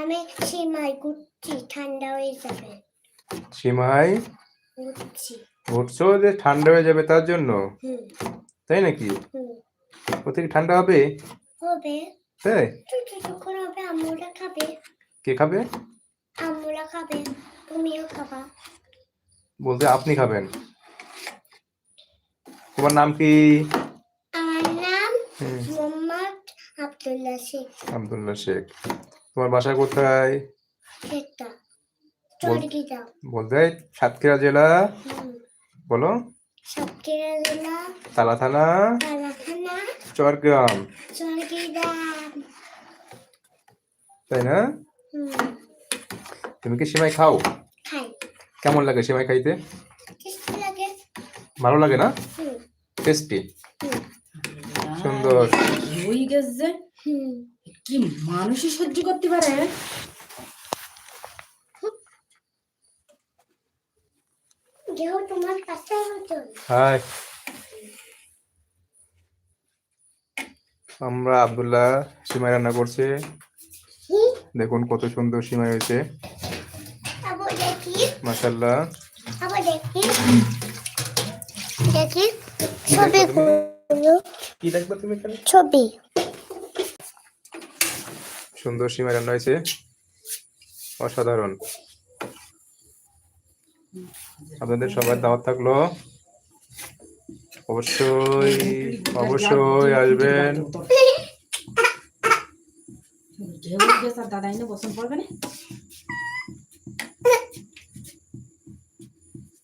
আমি সীমায় ঘুরছি ঠান্ডা হয়ে যাবে। সীমায় ঘুরছি ঘুরছো যে ঠান্ডা হয়ে যাবে তার জন্য? তাই নাকি? ও থেকে ঠান্ডা হবে? হবে। তাই? যখন হবে আম্মুরা খাবে। কে খাবে? আম্মুরা খাবে তুমিও খাবা। বলতে আপনি খাবেন। তোমার নাম কি? আমার নাম মোহাম্মদ আব্দুল্লাহ শেখ। আব্দুল্লাহ শেখ। তোমার বাসা কোথায়? বলতে সাতক্ষীরা জেলা? বলো। সাতক্ষীরা জেলা। তালা থানা? চরগ্রাম। তাই না? তুমি কি সেমাই খাও? কেমন লাগে সেমাই খাইতে? ভালো লাগে না? টেস্টি। সুন্দর। কি মানুষই সহ্য করতে পারে? তোমার কাছে হাই। আমরা আব্দুল্লাহ সিমাই রান্না করছে। দেখুন কত সুন্দর সিমাই হয়েছে। মাসাল্লাহ দেখি দেখি ছবি কি দেখবে তুমি? ছবি। সুন্দর সীমা রান্না হয়েছে। অসাধারণ। আপনাদের সবার দাওয়াত থাকল। অবশ্যই অবশ্যই আসবেন। বসন পড়বে না?